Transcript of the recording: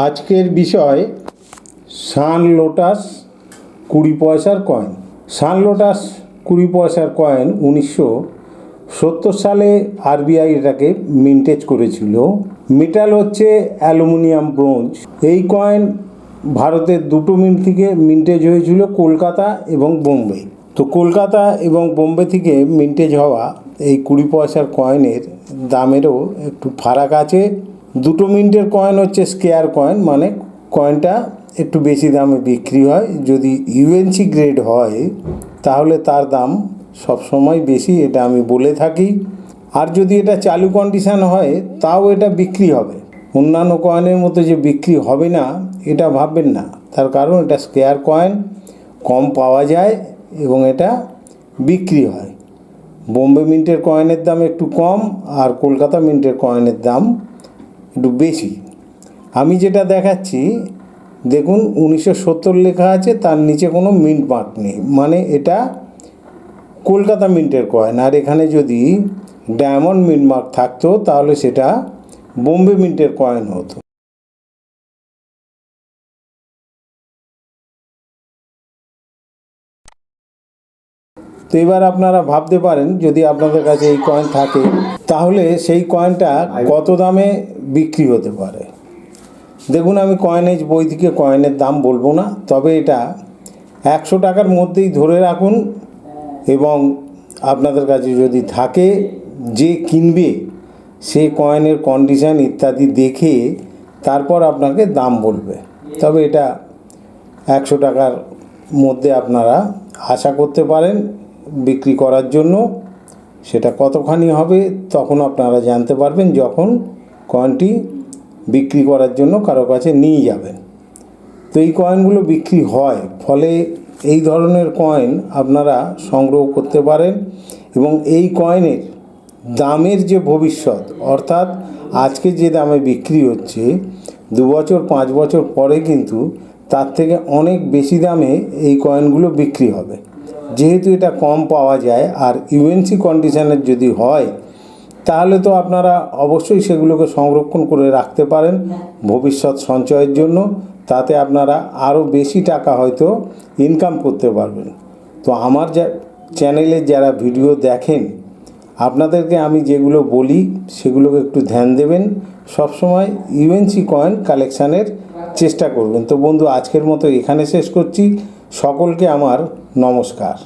আজকের বিষয় সান লোটাস কুড়ি পয়সার কয়েন। সান লোটাস কুড়ি পয়সার কয়েন উনিশশো সত্তর সালে আরবিআই এটাকে মিন্টেজ করেছিল। মেটাল হচ্ছে অ্যালুমিনিয়াম ব্রোঞ্জ। এই কয়েন ভারতের দুটো মিন্ট থেকে মিন্টেজ হয়েছিল কলকাতা এবং বোম্বে। তো কলকাতা এবং বোম্বে থেকে মিন্টেজ হওয়া এই কুড়ি পয়সার কয়েনের দামেরও একটু ফারাক আছে। দুটো মিন্টের কয়েন হচ্ছে স্কেয়ার কয়েন মানে কয়েনটা একটু বেশি দামে বিক্রি হয়। যদি ইউএনসি গ্রেড হয়, তাহলে তার দাম সবসময় বেশি, এটা আমি বলে থাকি। আর যদি এটা চালু কন্ডিশান হয়, তাও এটা বিক্রি হবে। অন্যান্য কয়েনের মতো যে বিক্রি হবে না, এটা ভাববেন না। তার কারণ এটা স্কেয়ার কয়েন কম পাওয়া যায় এবং এটা বিক্রি হয়। বোম্বে মিন্টের কয়েনের দাম একটু কম, আর কলকাতা মিন্টের কয়েনের দাম একটু বেশি আমি যেটা দেখাচ্ছি, দেখুন উনিশশো সত্তর লেখা আছে, তার নিচে কোনো মিন্ট মার্ক নেই। মানে এটা কলকাতা মিন্টের কয়েন আর এখানে যদি ডায়মন্ড মিন্ট মার্ক থাকতো, তাহলে সেটা বোম্বে মিন্টের কয়েন হতো। তো এবার আপনারা ভাবতে পারেন, যদি আপনাদের কাছে এই কয়েন থাকে, তাহলে সেই কয়েনটা কত দামে বিক্রি হতে পারে? দেখুন, আমি কয়েনেজ বই থেকে কয়েনের দাম বলব না, তবে এটা একশো টাকার মধ্যেই ধরে রাখুন এবং আপনাদের কাছে যদি থাকে, যে কিনবে, সে কয়েনের কন্ডিশান ইত্যাদি দেখে তারপর আপনাকে দাম বলবে। তবে এটা একশো টাকার মধ্যে আপনারা আশা করতে পারেন বিক্রি করার জন্য সেটা কতখানি হবে তখন আপনারা জানতে পারবেন যখন কয়েনটি বিক্রি করার জন্য কারও কাছে নিয়ে যাবেন। তো এই কয়েনগুলো বিক্রি হয়, ফলে এই ধরনের কয়েন আপনারা সংগ্রহ করতে পারেন এবং এই কয়েনের দামের যে ভবিষ্যৎ, অর্থাৎ আজকে যে দামে বিক্রি হচ্ছে, দু বছর, পাঁচ বছর পরে কিন্তু তার থেকে অনেক বেশি দামে এই কয়েনগুলো বিক্রি হবে। যেহেতু এটা কম পাওয়া যায় আর ইউএনসি কন্ডিশনের যদি হয়, তাহলে তো আপনারা অবশ্যই সেগুলোকে সংরক্ষণ করে রাখতে পারেন ভবিষ্যৎ সঞ্চয়ের জন্য। তাতে আপনারা আরও বেশি টাকা হয়তো ইনকাম করতে পারবেন। তো আমার যা চ্যানেলে যারা ভিডিও দেখেন, আপনাদেরকে আমি যেগুলো বলি, সেগুলোকে একটু ধ্যান দেবেন। সবসময় ইউএনসি কয়েন কালেকশানের চেষ্টা করবেন। তো বন্ধু, আজকের মতো এখানে শেষ করছি। সকলকে আমার নমস্কার।